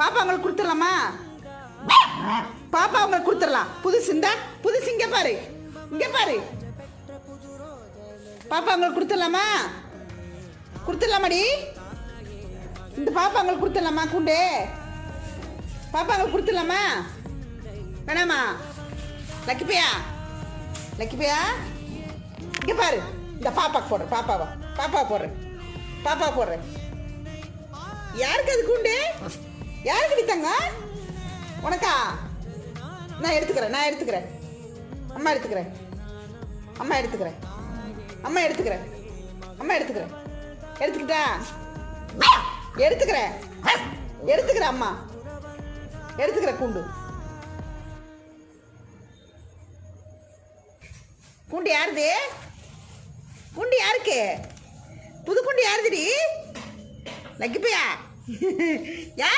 பாப்பா அவங்களுக்கு கொடுத்துடலாமா? பாப்பா அவங்களுக்கு கொடுத்துடலாம். புதுசு இந்த புதுசு இங்கே பாரு. இங்கே பாரு. பாப்பா அவங்களுக்கு கொடுத்துடலாமா? கொடுத்துடலாமாடி? இந்த பாப்பா அவங்களுக்கு கொடுத்துடலாமா கூண்டு? பாப்பா அவங்களுக்கு கொடுத்துடலாமா? வேணாமா? லக்கிப்பையா லக்கிப்பையா இங்கே பாரு. இந்த பாப்பாக்கு போடுறேன். பாப்பாவா. பாப்பா போடுறேன். பாப்பா போடுறேன். யாருக்கு அது கூண்டு? எடுத்துக்கங்க உனக்கா? நான் எடுத்துக்கிறேன் நான் எடுத்துக்கிறேன். அம்மா எடுத்துக்கிறேன். அம்மா எடுத்துக்கிறேன். அம்மா எடுத்துக்கிறேன். அம்மா எடுத்துக்கிறேன். எடுத்துக்கிட்டா? எடுத்துக்கிறேன். எடுத்துக்கிறேன் அம்மா. எடுத்துக்கிறேன் கூண்டு. கூண்டு யாருது? குண்டு யாருக்கு? புது குண்டு யாருதுடி? லக்கிப்பையா யார்